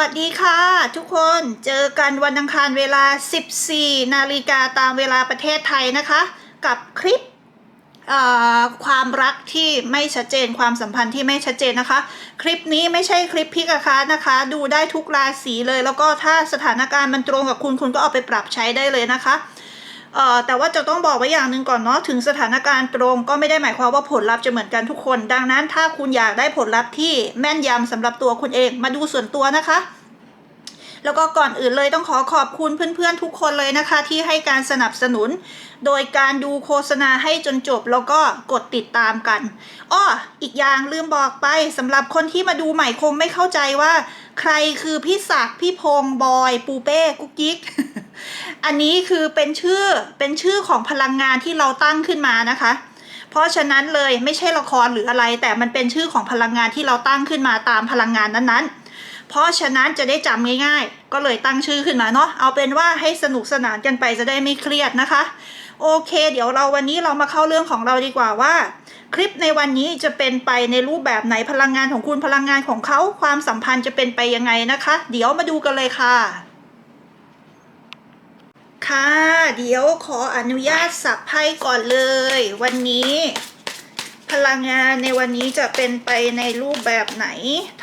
วัสดีค่ะ ทุกคนเจอกันวันอังคารเวลา 14 นาฬิกาตามเวลาประเทศไทยนะคะ กับคลิปความรักที่ไม่ชัดเจนความสัมพันธ์ที่ไม่ชัดเจนนะคะ คลิปนี้ไม่ใช่คลิปพิกาคะนะคะ ดูได้ทุกราศีเลย แล้วก็ถ้าสถานการณ์มันตรงกับคุณคุณก็เอาไปปรับใช้ได้เลยนะคะ แต่ว่าจะต้องบอกไว้อย่างหนึ่งก่อนเนาะถึงสถานการณ์ตรงก็ไม่ได้หมายความว่าผลลัพธ์จะเหมือนกันทุกคน ดังนั้นถ้าคุณอยากได้ผลลัพธ์ที่แม่นยำสำหรับตัวคุณเองมาดูส่วนตัวนะคะ แล้วก็ก่อนอื่นเลยต้องขอขอบคุณเพื่อนๆทุกคนเลยนะคะ ที่ให้การสนับสนุน โดยการดูโฆษณาให้จนจบแล้วก็กดติดตามกันอ้ออีกอย่างลืมบอกไปสำหรับคนที่มาดูใหม่คงไม่เข้าใจว่า ใครคือพี่ศักดิ์พี่พงษ์บอยปูเป้กุ๊กกิ๊กอันนี้คือเป็นชื่อเป็นชื่อของพลังงานที่เราตั้งขึ้นมานะคะ เพราะฉะนั้นเลยไม่ใช่ละครหรืออะไร แต่มันเป็นชื่อของพลังงานที่เราตั้งขึ้นมาตามพลังงานนั้นๆ เพราะฉะนั้นจะได้จำง่ายๆ ก็เลยตั้งชื่อขึ้นมาเนาะเอาเป็นว่าให้สนุกสนานกันไปจะได้ไม่เครียดนะคะ โอเค เดี๋ยวเราวันนี้เรามาเข้าเรื่องของเราดีกว่าว่า คลิปในวันนี้จะเป็นไปในรูปแบบไหนพลังงานของคุณพลังงานของเขาความสัมพันธ์จะเป็นไปยังไงนะคะ เดี๋ยวมาดูกันเลยค่ะค่ะ เดี๋ยวขออนุญาตสับไพ่ก่อนเลย วันนี้ พลังงานในวันนี้จะเป็นไปในรูปแบบไหน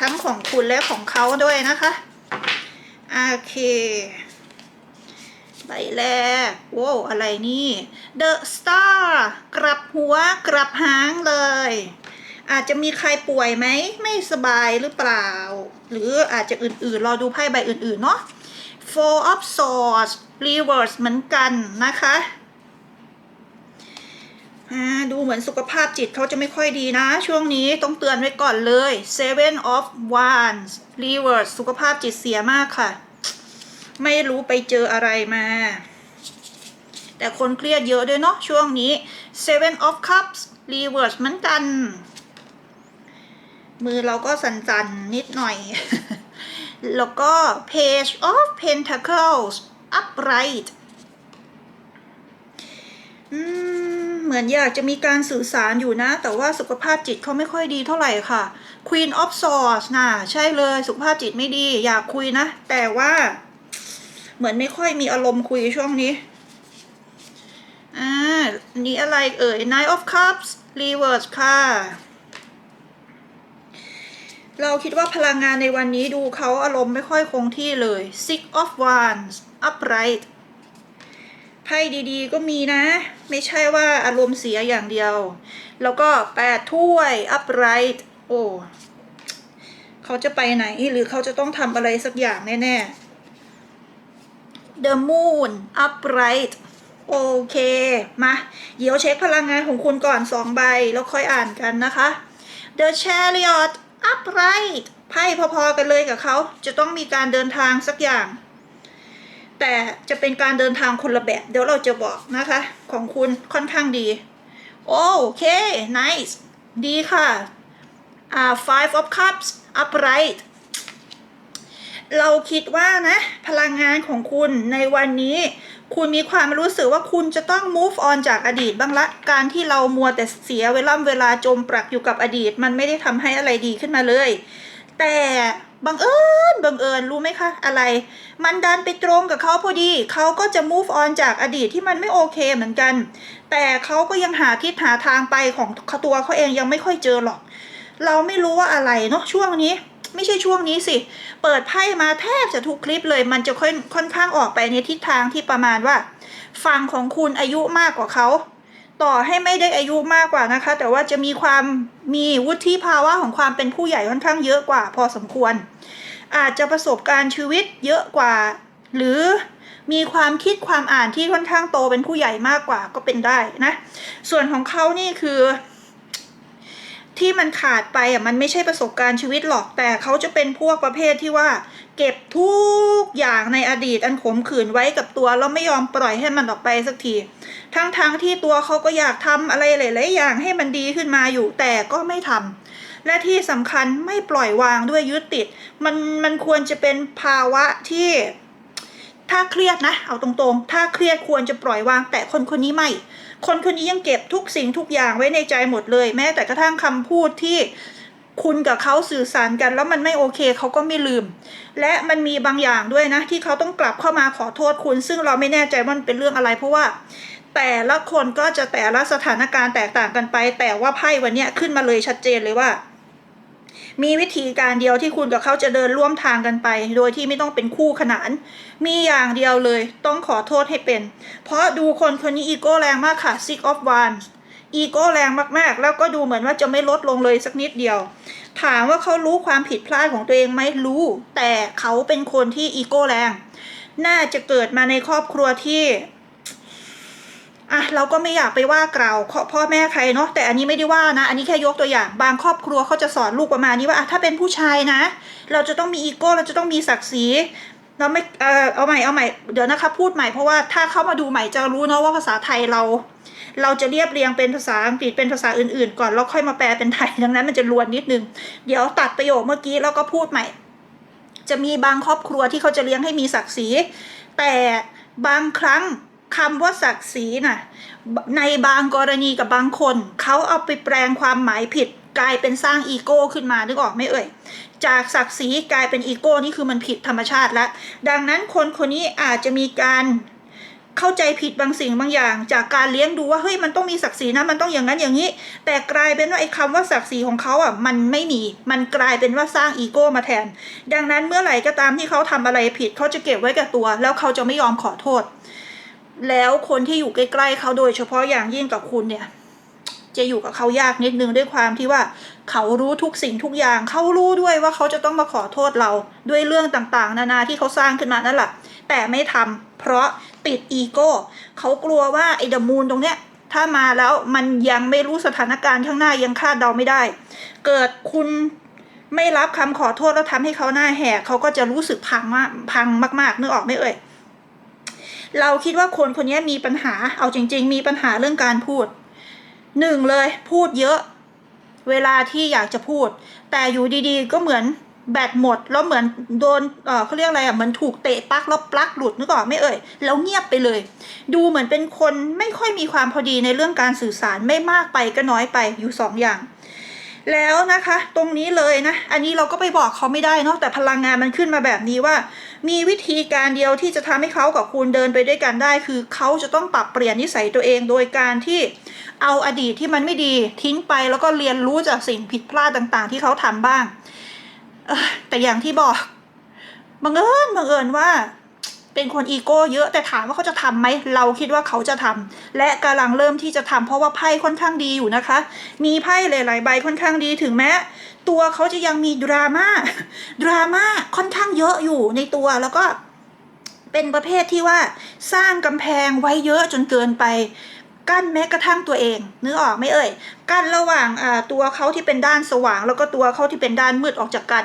ทั้งของคุณและของเขาด้วยนะคะโอเคใบแรกโว้วอะไรนี่ The Star กลับหัวกลับหางเลย อาจจะมีใครป่วยไหม ไม่สบายหรือเปล่า หรืออาจจะอื่นๆ รอดูไพ่ใบอื่นๆ เนาะ Four of Swords Reverse เหมือนกันนะคะ ดูเหมือนสุขภาพจิตเขาจะไม่ค่อยดีนะ ช่วงนี้ต้องเตือนไว้ก่อนเลย Seven of Wands Reverse สุขภาพจิตเสียมากค่ะ ไม่รู้ไปเจออะไรมา แต่คนเครียดเยอะด้วยเนาะช่วงนี้ Seven of Cups Reverse เหมือนกัน มือเราก็สั่นๆ นิดหน่อย แล้วก็ Page of Pentacles upright อืม เหมือนอยากจะมีการสื่อสารอยู่นะ แต่ว่าสุขภาพจิตเขาไม่ค่อยดีเท่าไหร่ค่ะ Queen of Swords น่ะใช่เลยสุขภาพจิตไม่ดี อยากคุยนะ แต่ว่า เหมือนไม่ค่อยมีอารมณ์คุยช่วงนี้อ่าอันนี้อะไรเอ่ย Nine of Cups Reverse ค่ะเราคิดว่าพลังงานในวันนี้ดูเขาอารมณ์ไม่ค่อยคงที่เลย Six of Wands upright ไพ่ดีๆ ก็มีนะ ไม่ใช่ว่าอารมณ์เสียอย่างเดียว แล้วก็แปดถ้วย upright โอ้เขาจะไปไหนหรือเขาจะต้องทำอะไรสักอย่างแน่ๆ The Moon upright โอเค มา เดี๋ยวเช็คพลังงานของคุณก่อนสองใบ แล้วค่อยอ่านกันนะคะ The Chariot upright ไพ่พอๆกันเลยกับเขา จะต้องมีการเดินทางสักอย่าง แต่จะเป็นการเดินทางคนละแบบ เดี๋ยวเราจะบอกนะคะ ของคุณค่อนข้างดี โอเค nice ดีค่ะ อ่า five of cups upright เราคิดว่านะ พลังงานของคุณในวันนี้ คุณมีความรู้สึกว่าคุณจะต้อง move on จากอดีตบ้างละ การที่เรามัวแต่เสียเวลาเวลาจมปลักอยู่กับอดีต มันไม่ได้ทำให้อะไรดีขึ้นมาเลย แต่ บังเอิญบังเอิญรู้ไหมคะ อะไร มันดันไปตรงกับเขาพอดี เขาก็จะ move on จากอดีตที่มันไม่โอเคเหมือนกัน แต่เขาก็ยังหาทิศหาทางไปของตัวเขาเองยังไม่ค่อยเจอหรอก เราไม่รู้ว่าอะไรเนาะช่วงนี้ ไม่ใช่ช่วงนี้สิ เปิดไพ่มาแทบจะทุกคลิปเลย มันจะค่อยค่อนข้างออกไปในทิศทางที่ประมาณว่า ฝั่งของคุณอายุมากกว่าเขา ต่อให้ไม่ได้อายุมากกว่านะคะ แต่ว่าจะมีความมีวุฒิภาวะของความเป็นผู้ใหญ่ค่อนข้างเยอะกว่า พอสมควร อาจจะประสบการณ์ชีวิตเยอะกว่า หรือมีความคิดความอ่านที่ค่อนข้างโตเป็นผู้ใหญ่มากกว่าก็เป็นได้นะ ส่วนของเขานี่คือ ที่มันขาดไปอะมันไม่ใช่ประสบการณ์ชีวิตหรอกแต่เขาจะเป็นพวกประเภทที่ว่า เก็บทุกอย่างในอดีตอันขมขื่นไว้กับตัวแล้วไม่ยอมปล่อยให้มันออกไปสักที ทั้งๆทที่ตัวเขาก็อยากทำอะไรหลายๆอย่างให้มันดีขึ้นมาอยู่แต่ก็ไม่ทำและที่สำคัญไม่ปล่อยวางด้วยยึดติด มันมันควรจะเป็นภาวะที่ถ้าเครียดนะ เอาตรงๆ ถ้าเครียดควรจะปล่อยวาง แต่คนคนนี้ไม่ คนคนนี้ยังเก็บทุกสิ่งทุกอย่างไว้ในใจหมดเลย แม้แต่กระทั่งคำพูดที่ คุณกับเขาสื่อสารกันแล้วมันไม่โอเคเขาก็ไม่ลืม และมันมีบางอย่างด้วยนะ ที่เขาต้องกลับเข้ามาขอโทษคุณ ซึ่งเราไม่แน่ใจว่ามันเป็นเรื่องอะไรเพราะว่า แต่ละคนก็จะแต่ละสถานการณ์แตกต่างกันไป แต่ว่าไพ่วันนี้ขึ้นมาเลยชัดเจนเลยว่า มีวิธีการเดียวที่คุณกับเขาจะเดินร่วมทางกันไป โดยที่ไม่ต้องเป็นคู่ขนาน มีอย่างเดียวเลยต้องขอโทษให้เป็น เพราะดูคนคนนี้อีโก้แรงมากค่ะ six of wands อีโก้แรงมากๆ แล้วก็ดูเหมือนว่าจะไม่ลดลงเลยสักนิดเดียว ถามว่าเขารู้ความผิดพลาดของตัวเองไหมรู้ แต่เขาเป็นคนที่อีโก้แรง น่าจะเกิดมาในครอบครัวที่อะเราก็ไม่อยากไปว่ากล่าวพ่อแม่ใครเนาะแต่อันนี้ไม่ได้ว่านะ อันนี้แค่ยกตัวอย่าง บางครอบครัวเขาจะสอนลูกประมาณนี้ว่าอะถ้าเป็นผู้ชายนะ เราจะต้องมีอีโก้เราจะต้องมีศักดิ์ศรี เราไม่เออเอาใหม่เอาใหม่เดี๋ยวนะคะพูดใหม่เพราะว่าถ้าเข้ามาดูใหม่จะรู้เนาะว่าภาษาไทยเรา เราจะเรียบเรียงเป็นภาษาอังกฤษเป็นภาษาอื่นๆ ก่อนแล้วค่อยมาแปลเป็นไทยดังนั้นมันจะรวนนิดนึงเดี๋ยวตัดประโยคเมื่อกี้แล้วก็พูดใหม่ จะมีบางครอบครัวที่เขาจะเลี้ยงให้มีศักดิ์ศรีแต่บางครั้งคำว่าศักดิ์ศรีน่ะในบางกรณีกับบางคน เขาเอาไปแปลงความหมายผิดกลายเป็นสร้างอีโก้ขึ้นมานึกออกไหมเอ่ย จากศักดิ์ศรีกลายเป็นอีโก้นี่คือมันผิดธรรมชาติแล้วดังนั้นคนคนนี้อาจจะมีการเข้าใจผิดบางสิ่งบางอย่าง จากการเลี้ยงดูว่าเฮ้ยมันต้องมีศักดิ์ศรีนะมันต้องอย่างนั้นอย่างนี้ แต่กลายเป็นว่าไอ้คำว่าศักดิ์ศรีของเขาอะมันไม่มีมันกลายเป็นว่าสร้างอีโก้มาแทน ดังนั้นเมื่อไหร่ก็ตามที่เขาทำอะไรผิดเขาจะเก็บไว้กับตัว แล้วเขาจะไม่ยอมขอโทษ แล้วคนที่อยู่ใกล้ๆเขาโดยเฉพาะอย่างยิ่งกับคุณเนี่ย จะอยู่กับเขายากนิดนึงด้วยความที่ว่าเขารู้ทุกสิ่งทุกอย่างเขารู้ด้วยว่าเขาจะต้องมาขอโทษเราด้วยเรื่องต่างๆ นานาที่เขาสร้างขึ้นมานั่นแหละแต่ไม่ทำเพราะติดอีโก้เขากลัวว่าไอ้เดมูนตรงเนี้ยถ้ามาแล้วมันยังไม่รู้สถานการณ์ข้างหน้ายังคาดเดาไม่ได้ เกิดคุณไม่รับคำขอโทษแล้วทำให้เขาหน้าแหกเขาก็จะรู้สึกพังมากพังมากๆนึกออกไหมเอ่ยเราคิดว่าคนคนนี้มีปัญหาเอาจริง ๆ มีปัญหาเรื่องการพูด หนึ่งเลยพูดเยอะ เวลาที่อยากจะพูด แต่อยู่ดีๆ ก็เหมือนแบตหมด แล้วเหมือนโดนเออเขาเรียกอะไรอะเหมือนถูกเตะปลั๊กแล้วปลั๊กหลุดนึกออกไม่เอ่ยแล้วเงียบไปเลย ดูเหมือนเป็นคนไม่ค่อยมีความพอดีในเรื่องการสื่อสารไม่มากไปก็น้อยไปอยู่สองอย่าง แล้วนะคะตรงนี้เลยนะ อันนี้เราก็ไปบอกเขาไม่ได้เนาะแต่พลังงานมันขึ้นมาแบบนี้ว่า มีวิธีการเดียวที่จะทำให้เขากับคุณเดินไปด้วยกันได้ คือเขาจะต้องปรับเปลี่ยนนิสัยตัวเองโดยการที่เอาอดีตที่มันไม่ดีทิ้งไปแล้วก็เรียนรู้จากสิ่งผิดพลาดต่างๆ ที่เขาทำบ้างแต่อย่างที่บอกบังเอิญบังเอิญว่า เป็นคนอีโก้เยอะแต่ถามว่าเขาจะทำไหมเราคิดว่าเขาจะทำและกำลังเริ่มที่จะทำเพราะว่าไพ่ค่อนข้างดีอยู่นะคะ มีไพ่หลายๆใบค่อนข้างดีถึงแม้ตัวเขาจะยังมีดราม่าดราม่าค่อนข้างเยอะอยู่ในตัวแล้วก็เป็นประเภทที่ว่าสร้างกำแพงไว้เยอะจนเกินไป กั้นแม้กระทั่งตัวเองนึกออกไหมเอ่ย กั้นระหว่างตัวเขาที่เป็นด้านสว่าง แล้วก็ตัวเขาที่เป็นด้านมืดออกจากกัน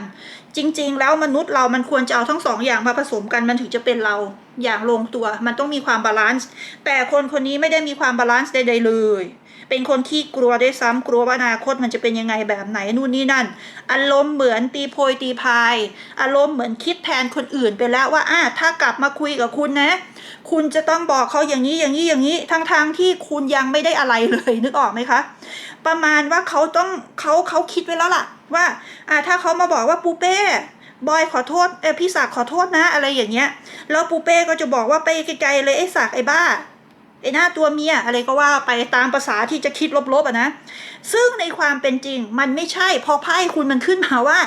จริง ๆ แล้วมนุษย์เรามันควรจะเอาทั้งสองอย่างมาผสมกันมันถึงจะเป็นเราอย่างลงตัว มันต้องมีความบาลานซ์แต่คนคนนี้ไม่ได้มีความบาลานซ์ใดๆเลย เป็นคนขี้กลัวได้ซ้ำกลัวว่าอนาคตมันจะเป็นยังไงแบบไหนนู่นนี่นั่น อารมณ์เหมือนตีโพยตีพาย อารมณ์เหมือนคิดแทนคนอื่นไปแล้วว่าอะถ้ากลับมาคุยกับคุณนะ คุณจะต้องบอกเขาอย่างนี้อย่างนี้อย่างนี้ทั้งทางๆที่คุณยังไม่ได้อะไรเลยนึกออกไหมคะ ประมาณว่าเขาต้องเขาเขาคิดไว้แล้วล่ะ ว่าอ่าถ้าเขามาบอกว่าปูเป้บอยขอโทษเออพี่ศักขอโทษนะอะไรอย่างเงี้ยแล้วปูเป้ก็จะบอกว่าไปไกลๆเลยไอ้ศักไอ้บ้า ไอ้หน้าตัวเมียอะไรก็ว่าไปตามภาษาที่จะคิดลบๆอะนะ ซึ่งในความเป็นจริงมันไม่ใช่ พอไพ่คุณมันขึ้นมาว่า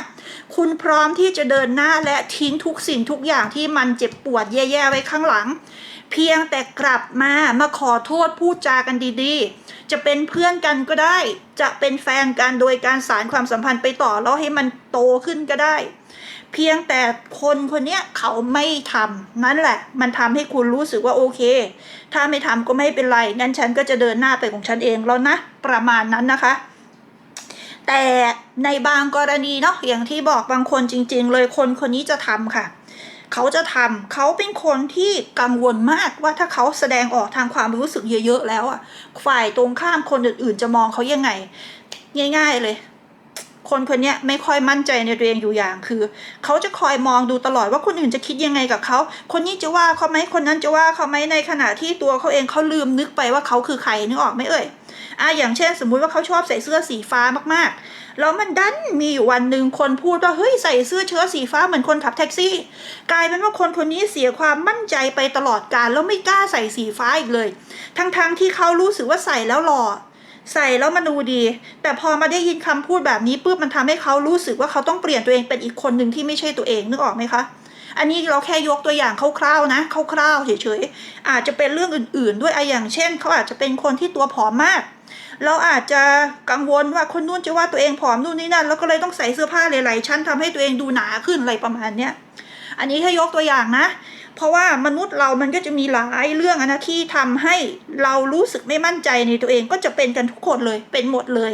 คุณพร้อมที่จะเดินหน้าและทิ้งทุกสิ่งทุกอย่างที่มันเจ็บปวดแย่ๆไว้ข้างหลัง เพียงแต่กลับมามาขอโทษพูดจากันดีๆ จะเป็นเพื่อนกันก็ได้ จะเป็นแฟนกันโดยการสารความสัมพันธ์ไปต่อแล้วให้มันโตขึ้นก็ได้ เพียงแต่คนคนเนี้ยเขาไม่ทำนั่นแหละ มันทำให้คุณรู้สึกว่าโอเค ถ้าไม่ทำก็ไม่เป็นไรงั้นฉันก็จะเดินหน้าไปของฉันเองแล้วนะ ประมาณนั้นนะคะแต่ในบางกรณีเนาะอย่างที่บอกบางคนจริง ๆ เลยคนคนนี้จะทำค่ะ เขาจะทำเขาเป็นคนที่กังวลมากว่าถ้าเขาแสดงออกทางความรู้สึกเยอะๆแล้วอะฝ่ายตรงข้ามคนอื่นๆจะมองเขายังไง ง่าย ๆเลย คนคนนี้ไม่ค่อยมั่นใจในตัวเองอยู่อย่างคือ เขาจะคอยมองดูตลอดว่าคนอื่นจะคิดยังไงกับเขา คนนี้จะว่าเขาไหมคนนั้นจะว่าเขาไหมในขณะที่ตัวเขาเองเขาลืมนึกไปว่าเขาคือใครนึกออกไหมเอ่ยอะอย่างเช่น สมมุติว่าเขาชอบใส่เสื้อสีฟ้ามากๆ แล้วมันดันมีอยู่วันหนึ่งคนพูดว่าเฮ้ยใส่เสื้อเชิ้ตสีฟ้าเหมือนคนขับแท็กซี่ กลายเป็นว่าคนคนนี้เสียความมั่นใจไปตลอดกาลแล้วไม่กล้าใส่สีฟ้าอีกเลย ทั้งๆทที่เขารู้สึกว่าใส่แล้วหล่อ ใส่แล้วมันดูดี แต่พอมาได้ยินคำพูดแบบนี้ปุ๊บมันทำให้เขารู้สึกว่าเขาต้องเปลี่ยนตัวเองเป็นอีกคนหนึ่งที่ไม่ใช่ตัวเองนึกออกไหมคะอันนี้เราแค่ยกตัวอย่างคร่าวๆนะคร่าวๆเฉยๆอาจจะเป็นเรื่องอื่นๆ ด้วยอะอย่างเช่น เขาอาจจะเป็นคนที่ตัวผอมมาก เราอาจจะกังวลว่าคนนู้นจะว่าตัวเองผอมนู่นนี่นั่นแล้วก็เลยต้องใส่เสื้อผ้าหลายๆชั้นทำให้ตัวเองดูหนาขึ้นอะไรประมาณเนี้ยอันนี้แค่ยกตัวอย่างนะ เพราะว่ามนุษย์เรามันก็จะมีหลายเรื่องนะที่ทำให้เรารู้สึกไม่มั่นใจในตัวเองก็จะเป็นกันทุกคนเลยเป็นหมดเลย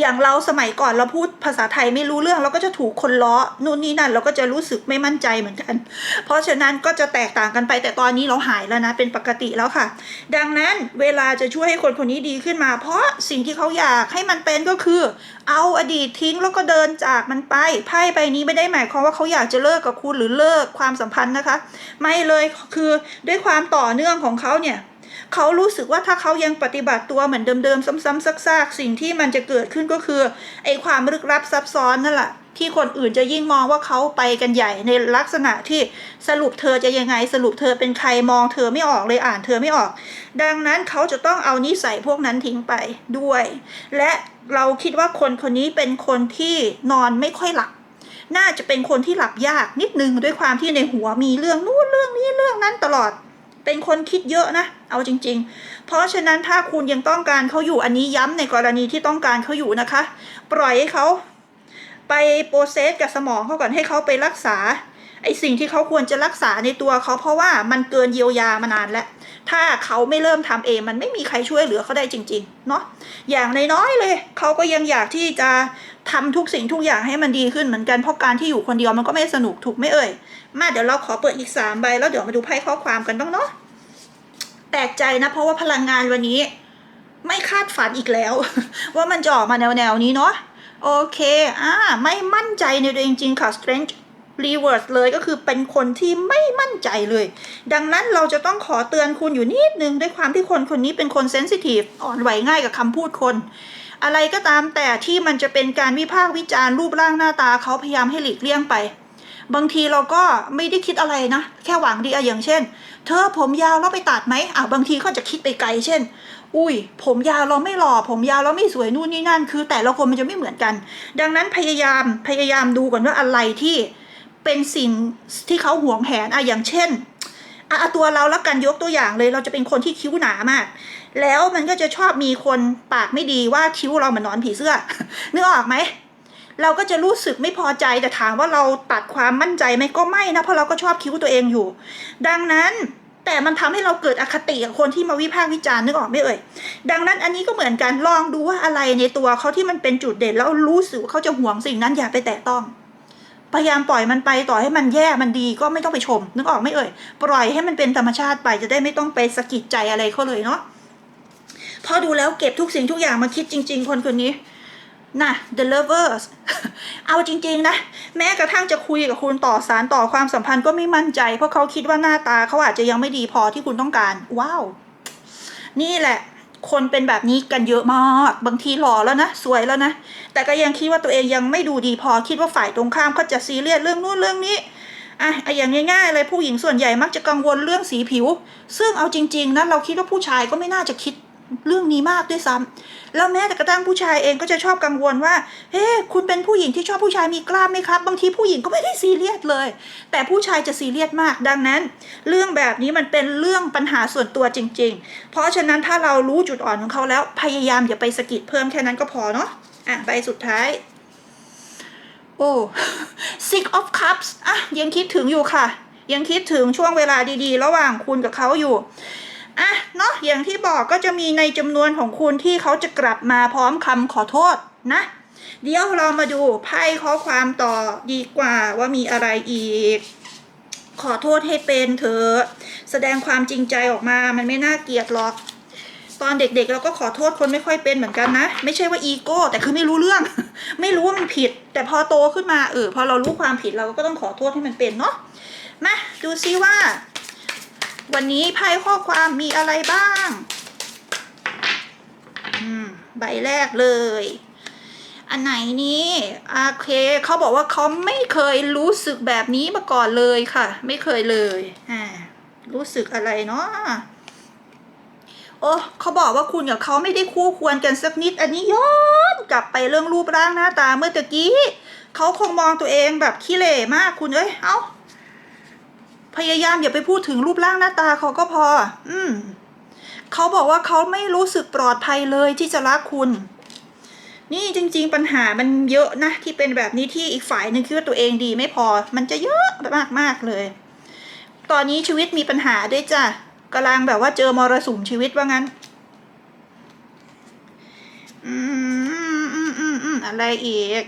อย่างเราสมัยก่อนเราพูดภาษาไทยไม่รู้เรื่องเราก็จะถูกคนล้อนู่นนี่นั่นเราก็จะรู้สึกไม่มั่นใจเหมือนกัน เพราะฉะนั้นก็จะแตกต่างกันไปแต่ตอนนี้เราหายแล้วนะเป็นปกติแล้วค่ะ ดังนั้นเวลาจะช่วยให้คนคนนี้ดีขึ้นมา เพราะสิ่งที่เขาอยากให้มันเป็นก็คือ เอาอดีตทิ้งแล้วก็เดินจากมันไปไพ่ใบนี้ไม่ได้หมายความว่าเขาอยากจะเลิกกับคุณหรือเลิกความสัมพันธ์นะคะ ไม่เลยคือด้วยความต่อเนื่องของเขาเนี่ย เขารู้สึกว่าถ้าเขายังปฏิบัติตัวเหมือนเดิมๆซ้ำๆซากๆสิ่งที่มันจะเกิดขึ้นก็คือไอ้ความลึกลับซับซ้อนนั่นแหละที่คนอื่นจะยิ่งมองว่าเขาไปกันใหญ่ในลักษณะที่สรุปเธอจะยังไงสรุปเธอเป็นใครมองเธอไม่ออกเลยอ่านเธอไม่ออก ดังนั้นเขาจะต้องเอานิสัยพวกนั้นทิ้งไปด้วย และเราคิดว่าคนคนนี้เป็นคนที่นอนไม่ค่อยหลับน่าจะเป็นคนที่หลับยากนิดนึงด้วยความที่ในหัวมีเรื่องนู้นเรื่องนี้เรื่องนั้นตลอด เป็นคนคิดเยอะนะ เอาจริง ๆ เพราะฉะนั้นถ้าคุณยังต้องการเขาอยู่อันนี้ย้ำในกรณีที่ต้องการเขาอยู่นะคะ ปล่อยให้เขาไปโปรเซสกับสมองเขาก่อนให้เขาไปรักษาไอสิ่งที่เขาควรจะรักษาในตัวเขาเพราะว่ามันเกินเยียวยามานานแล้ว ถ้าเขาไม่เริ่มทำเองมันไม่มีใครช่วยเหลือเขาได้จริง ๆ เนาะอย่างน้อยๆเลย เขาก็ยังอยากที่จะ ทำทุกสิ่งทุกอย่างให้มันดีขึ้นเหมือนกันเพราะการที่อยู่คนเดียวมันก็ไม่สนุกถูกไหม่เอ่ย มาเดี๋ยวเราขอเปิดอีกสามใบแล้วเดี๋ยวมาดูไพ่ข้อความกันบ้างเนาะแปลกใจนะ เพราะว่าพลังงานวันนี้ ไม่คาดฝันอีกแล้ว ว่ามันจะออกมาแนวแนวนี้เนาะโอเคอ่าไม่มั่นใจในตัวเองจริงค่ะ strength reverse เลยก็คือเป็นคนที่ไม่มั่นใจเลย ดังนั้นเราจะต้องขอเตือนคุณอยู่นิดนึงด้วยความที่คนคนนี้เป็นคนเซนซิทีฟอ่อนไหวง่ายกับคำพูดคน อะไรก็ตามแต่ที่มันจะเป็นการวิพากษ์วิจารณ์รูปร่างหน้าตาเขาพยายามให้หลีกเลี่ยงไป บางทีเราก็ไม่ได้คิดอะไรนะ แค่หวังดีอะอย่างเช่น เธอผมยาวแล้วไปตัดไหมอะบางทีเขาจะคิดไปไกลเช่น อุ้ย ผมยาวเราไม่หล่อผมยาวเราไม่สวยนู่นนี่นั่น คือ แต่ละคนมันจะไม่เหมือนกัน ดังนั้นพยายามพยายามดูก่อนว่าอะไรที่เป็นสิ่งที่เขาหวงแหนอะอย่างเช่นอะอะตัวเราแล้วกันยกตัวอย่างเลย เราจะเป็นคนที่คิ้วหนามาก แล้วมันก็จะชอบมีคนปากไม่ดีว่าคิ้วเราเหมือนนอนผีเสื้อ นึกออกไหม เราก็จะรู้สึกไม่พอใจแต่ถามว่าเราตัดความมั่นใจไหมก็ไม่นะเพราะเราก็ชอบคิ้วตัวเองอยู่ ดังนั้นแต่มันทำให้เราเกิดอคติกับคนที่มาวิพากษ์วิจารณ์นึกออกไหมเอ่ย ดังนั้นอันนี้ก็เหมือนกันลองดูว่าอะไรในตัวเขาที่มันเป็นจุดเด่นแล้วรู้สึกว่าเขาจะห่วงสิ่งนั้นอย่าไปแตะต้องพยายามปล่อยมันไปต่อให้มันแย่มันดีก็ไม่ต้องไปชม นึกออกไหมเอ่ย ปล่อยให้มันเป็นธรรมชาติไปจะได้ไม่ต้องไปสะกิดใจอะไรเขาเลยเนาะ พอดูแล้วเก็บทุกสิ่งทุกอย่างมาคิดจริง ๆ คนคนนี้นะ the lovers เอาจริง ๆ นะ แม้กระทั่งจะคุยกับคุณต่อสารต่อความสัมพันธ์ก็ไม่มั่นใจ เพราะเขาคิดว่าหน้าตาเขาอาจจะยังไม่ดีพอที่คุณต้องการ ว้าว นี่แหละ คนเป็นแบบนี้กันเยอะมาก บางทีหล่อแล้วนะ สวยแล้วนะ แต่ก็ยังคิดว่าตัวเองยังไม่ดูดีพอคิดว่าฝ่ายตรงข้ามเขาจะซีเรียสเรื่องนู้นเรื่องนี้อะอะอย่างง่ายๆเลยผู้หญิงส่วนใหญ่มักจะกังวลเรื่องสีผิว ซึ่งเอาจริง ๆนะเราคิดว่าผู้ชายก็ไม่น่าจะคิด เรื่องนี้มากด้วยซ้ำแล้วแม้แต่กระทั่งผู้ชายเองก็จะชอบกังวลว่า เฮ้คุณเป็นผู้หญิงที่ชอบผู้ชายมีกล้ามไหมครับ บางทีผู้หญิงก็ไม่ได้ซีเรียสเลย แต่ผู้ชายจะซีเรียสมาก ดังนั้น เรื่องแบบนี้มันเป็นเรื่องปัญหาส่วนตัวจริง ๆ เพราะฉะนั้นถ้าเรารู้จุดอ่อนของเขาแล้ว พยายามอย่าไปสะกิดเพิ่มแค่นั้นก็พอเนาะ อะใบสุดท้าย โอ้ six of cups อะยังคิดถึงอยู่ค่ะ ยังคิดถึงช่วงเวลาดีๆ ระหว่างคุณกับเขาอยู่ อะเนาะอย่างที่บอกก็จะมีในจำนวนของคุณที่เขาจะกลับมาพร้อมคำขอโทษนะ เดี๋ยวเรามาดูไพ่ข้อความต่อดีกว่าว่ามีอะไรอีก ขอโทษให้เป็นเถอะแสดงความจริงใจออกมามันไม่น่าเกลียดหรอก ตอนเด็กๆเราก็ขอโทษคนไม่ค่อยเป็นเหมือนกันนะ ไม่ใช่ว่าอีโก้แต่คือไม่รู้เรื่อง ไม่รู้ว่ามันผิด แต่พอโตขึ้นมาเออพอเรารู้ความผิดเราก็ต้องขอโทษให้มันเป็นเนาะมาดูซิว่า วันนี้ไพ่ข้อความมีอะไรบ้างอืมใบแรกเลย อันไหนนี้โอเคเขาบอกว่าเขาไม่เคยรู้สึกแบบนี้มาก่อนเลยค่ะ ไม่เคยเลยอ่ารู้สึกอะไรเนาะโอ้เขาบอกว่าคุณกับเขาไม่ได้คู่ควรกันสักนิด อันนี้ย้อนกลับไปเรื่องรูปร่างหน้าตาเมื่อตะกี้เขาคงมองตัวเองแบบขี้เหร่มากคุณเอ้ยเอา้า พยายามอย่าไปพูดถึงรูปร่างหน้าตาเขาก็พอ อืมเขาบอกว่าเขาไม่รู้สึกปลอดภัยเลยที่จะรักคุณ นี่จริง ๆ ปัญหามันเยอะนะที่เป็นแบบนี้ที่อีกฝ่ายหนึงคิดว่าตัวเองดีไม่พอ มันจะเยอะมากๆเลย ตอนนี้ชีวิตมีปัญหาด้วยจ้ะกำลังแบบว่าเจอมรสุมชีวิตว่างั้น อืมอืมอืมอืมอะไรอีก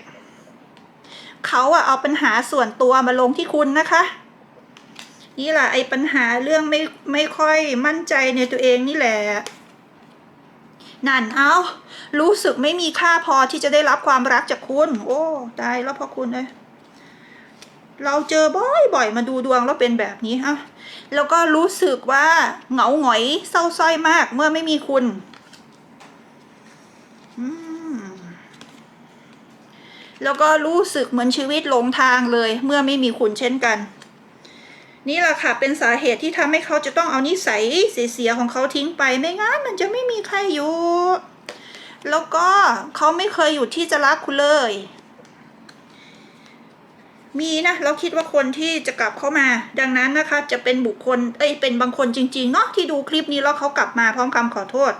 เขาอะเอาปัญหาส่วนตัวมาลงที่คุณนะคะ นี่แหละไอ้ปัญหาเรื่องไม่ไม่ค่อยมั่นใจในตัวเองนี่แหละนั่นเอารู้สึกไม่มีค่าพอที่จะได้รับความรักจากคุณ โอ้ตายแล้วพอคุณเลยเราเจอบ่อยบ่อยมาดูดวงแล้วเป็นแบบนี้ฮะแล้วก็รู้สึกว่าเหงาหงอยเศร้าส้อยมากเมื่อไม่มีคุณแล้วก็รู้สึกเหมือนชีวิตหลงทางเลย เมื่อไม่มีคุณเช่นกัน นี่แหละค่ะเป็นสาเหตุที่ทำให้เขาจะต้องเอานิสัยเสียๆของเขาทิ้งไปไม่งั้นมันจะไม่มีใครอยู่ แล้วก็เขาไม่เคยอยู่ที่จะรักคุณเลย มีนะเราคิดว่าคนที่จะกลับเข้ามา ดังนั้นนะคะ จะเป็นบุคคลเอ้ยเป็นบางคนจริงๆเนาะที่ดูคลิปนี้แล้วเขากลับมาพร้อมคำขอโทษ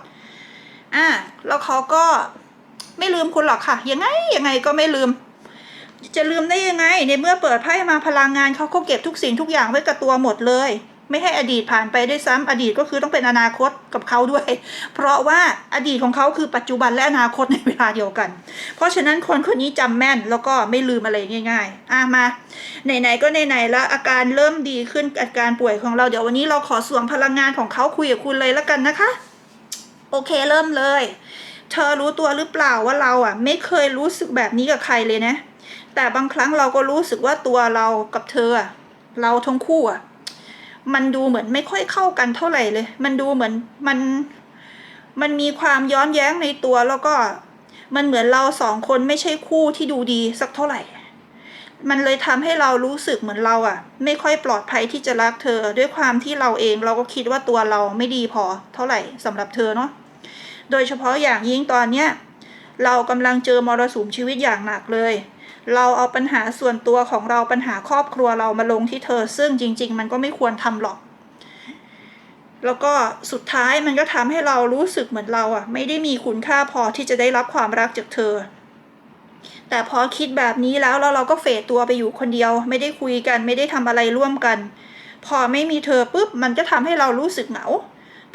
อ่าแล้วเขาก็ไม่ลืมคุณหรอกค่ะยังไงยังไงก็ไม่ลืม จะลืมได้ยังไง ในเมื่อเปิดไพ่มาพลังงานเขาก็เก็บทุกสิ่งทุกอย่างไว้กับตัวหมดเลย ไม่ให้อดีตผ่านไปได้วยซ้ำอดีตก็คือต้องเป็นอนาคตกับเขาด้วย เพราะว่าอดีตของเขาคือปัจจุบันและอนาคตในเวลาเดียวกัน เพราะฉะนั้นคนคนนี้จำแม่นแล้วก็ไม่ลืมอะไรง่าย ๆ อะมาไหนๆก็ไหนๆแล้วอาการเริ่มดีขึ้นอาการป่วยของเราเดี๋ยววันนี้เราขอสวมพลังงานของเขาคุยกับคุณเลยแล้วกันนะคะ โอเคเริ่มเลย เธอรู้ตัวหรือเปล่าว่าเราอะ ไม่เคยรู้สึกแบบนี้กับใครเลยนะ แต่บางครั้งเราก็รู้สึกว่าตัวเรากับเธออะเราทั้งคู่อะมันดูเหมือนไม่ค่อยเข้ากันเท่าไหร่เลย มันดูเหมือนมันมันมีความย้อนแย้งในตัวแล้วก็มันเหมือนเราสองคนไม่ใช่คู่ที่ดูดีสักเท่าไหร่ มันเลยทำให้เรารู้สึกเหมือนเราอะไม่ค่อยปลอดภัยที่จะรักเธอ ด้วยความที่เราเองเราก็คิดว่าตัวเราไม่ดีพอเท่าไหร่สำหรับเธอเนาะ โดยเฉพาะอย่างยิ่งตอนเนี้ยเรากำลังเจอมรสุมชีวิตอย่างหนักเลย เราเอาปัญหาส่วนตัวของเราปัญหาครอบครัวเรามาลงที่เธอ ซึ่งจริง ๆ มันก็ไม่ควรทำหรอก แล้วก็สุดท้ายมันก็ทำให้เรารู้สึกเหมือนเราอะไม่ได้มีคุณค่าพอที่จะได้รับความรักจากเธอ แต่พอคิดแบบนี้แล้วแล้วเราก็เฟดตัวไปอยู่คนเดียว ไม่ได้คุยกัน ไม่ได้ทำอะไรร่วมกัน พอไม่มีเธอปุ๊บมันก็ทำให้เรารู้สึกเหงา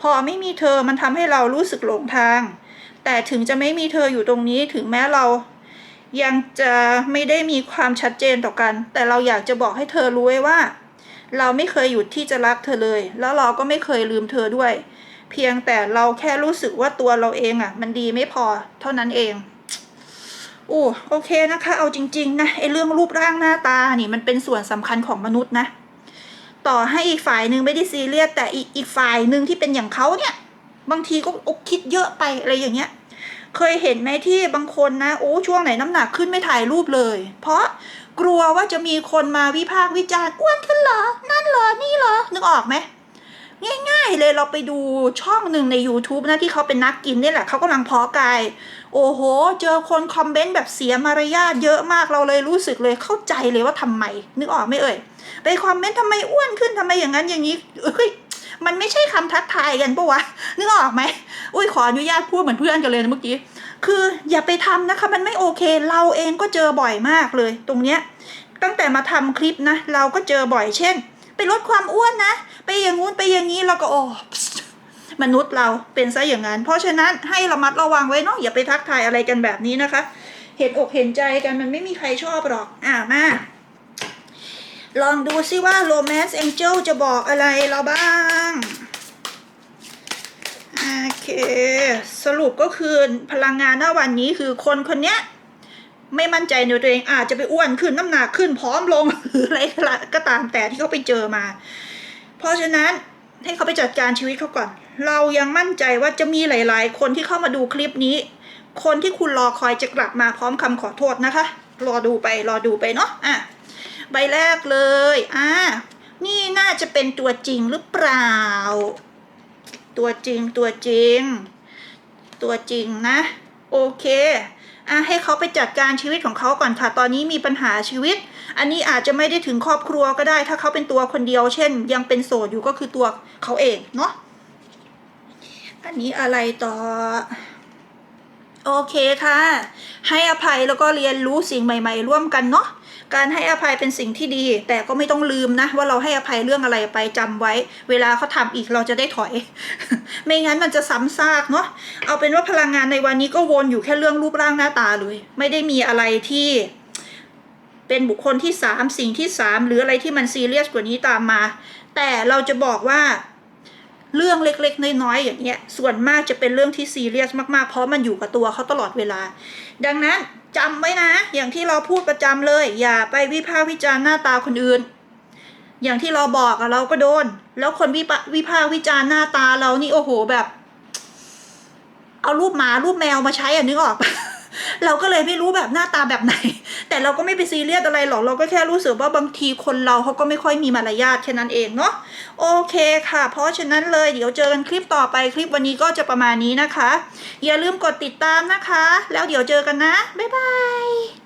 พอไม่มีเธอมันทำให้เรารู้สึกหลงทาง แต่ถึงจะไม่มีเธออยู่ตรงนี้ถึงแม้เรา ยังจะไม่ได้มีความชัดเจนต่อกัน แต่เราอยากจะบอกให้เธอรู้ไว้ว่า เราไม่เคยหยุดที่จะรักเธอเลย แล้วเราก็ไม่เคยลืมเธอด้วย เพียงแต่เราแค่รู้สึกว่าตัวเราเองอะ มันดีไม่พอเท่านั้นเองโอ้โอเคนะคะ เอาจริง ๆ นะไอเรื่องรูปร่างหน้าตานี่มันเป็นส่วนสำคัญของมนุษย์นะ ต่อให้อีกฝ่ายหนึ่งไม่ได้ซีเรียสแต่อีกอีกฝ่ายหนึ่งที่เป็นอย่างเขาเนี่ย บางทีก็อกคิดเยอะไปอะไรอย่างเงี้ย เคยเห็นไหมที่บางคนนะโอ้ช่วงไหนน้ำหนักขึ้นไม่ถ่ายรูปเลย เพราะกลัวว่าจะมีคนมาวิพากษ์วิจารณ์อ้วนขึ้นเหรอ นั่นเหรอ นี่เหรอ นึกออกไหม ง่ายๆเลยเราไปดูช่องหนึ่งใน YouTube นะที่เขาเป็นนักกินนี่แหละเขากำลังเพาะกาย โอ้โห เจอคนคอมเมนต์แบบเสียมารยาทเยอะมากเราเลยรู้สึกเลยเข้าใจเลยว่าทำไม นึกออกไหมเอ่ย ไปคอมเมนต์ทำไมอ้วนขึ้นทำไมอย่างนั้นอย่างนี้เอ้ย มันไม่ใช่คำทักทายกันปะวะนึกออกไหมอุ้ยขออนุญาตพูดเหมือนเพื่อนกันเลยนะเมื่อกี้ คืออย่าไปทำนะคะ มันไม่โอเค เราเองก็เจอบ่อยมากเลย ตรงเนี้ย ตั้งแต่มาทำคลิปนะ เราก็เจอบ่อยเช่น ไปลดความอ้วนนะ ไปอย่างงู้นไปอย่างนี้เราก็โอ้มนุษย์เราเป็นซะอย่างนั้น เพราะฉะนั้นให้ระมัดระวังไว้เนาะอย่าไปทักทายอะไรกันแบบนี้นะคะ เห็นอกเห็นใจกันมันไม่มีใครชอบหรอก อ่ามา ลองดูซิว่า Romance Angel จะบอกอะไรเราบ้างโอเค สรุปก็คือพลังงานหน้าวันนี้คือคนคนเนี้ยไม่มั่นใจในตัวเองอาจจะไปอ้วนขึ้นน้ำหนักขึ้นพร้อมลงหรืออะไรก็ตามแต่ที่เขาไปเจอมา เพราะฉะนั้นให้เขาไปจัดการชีวิตเขาก่อน เรายังมั่นใจว่าจะมีหลาย ๆ คนที่เข้ามาดูคลิปนี้ คนที่คุณรอคอยจะกลับมาพร้อมคำขอโทษนะคะ รอดูไปรอดูไปเนาะอะ ใบแรกเลย อะนี่น่าจะเป็นตัวจริงหรือเปล่า ตัวจริงตัวจริง ตัวจริงนะ โอเคอะให้เขาไปจัดการชีวิตของเขาก่อนค่ะ ตอนนี้มีปัญหาชีวิต อันนี้อาจจะไม่ได้ถึงครอบครัวก็ได้ ถ้าเขาเป็นตัวคนเดียว เช่น ยังเป็นโสดอยู่ก็คือตัวเขาเองเนาะ อันนี้อะไรต่อ โอเคค่ะ ให้อภัยแล้วก็เรียนรู้สิ่งใหม่ ๆ ร่วมกันเนาะ การให้อภัยเป็นสิ่งที่ดี แต่ก็ไม่ต้องลืมนะ ว่าเราให้อภัยเรื่องอะไรไปจำไว้ เวลาเขาทำอีกเราจะได้ถอย ไม่งั้นมันจะซ้ำซากเนาะเอาเป็นว่าพลังงานในวันนี้ก็วนอยู่แค่เรื่องรูปร่างหน้าตาเลย ไม่ได้มีอะไรที่เป็นบุคคลที่สามสิ่งที่สามหรืออะไรที่มันซีเรียสกว่านี้ตามมา แต่เราจะบอกว่าเรื่องเล็กๆ น้อยๆอย่างเงี้ย ส่วนมากจะเป็นเรื่องที่ซีเรียสมากๆ เพราะมันอยู่กับตัวเขาตลอดเวลา ดังนั้น จำไว้นะ อย่างที่เราพูดประจำเลย อย่าไปวิพากษ์วิจารณ์หน้าตาคนอื่น อย่างที่เราบอกอะเราก็โดน แล้วคนวิพาวิพากษ์วิจารณ์หน้าตาเรานี่โอ้โหแบบ เอารูปหมารูปแมวมาใช้อะนึกออก เราก็เลยไม่รู้แบบหน้าตาแบบไหน แต่เราก็ไม่ไปซีเรียสอะไรหรอก เราก็แค่รู้สึกว่าบางทีคนเราเขาก็ไม่ค่อยมีมารยาทแค่นั้นเองเนาะ โอเคค่ะ เพราะฉะนั้นเลยเดี๋ยวเจอกันคลิปต่อไปคลิปวันนี้ก็จะประมาณนี้นะคะ อย่าลืมกดติดตามนะคะ แล้วเดี๋ยวเจอกันนะ บ๊ายบาย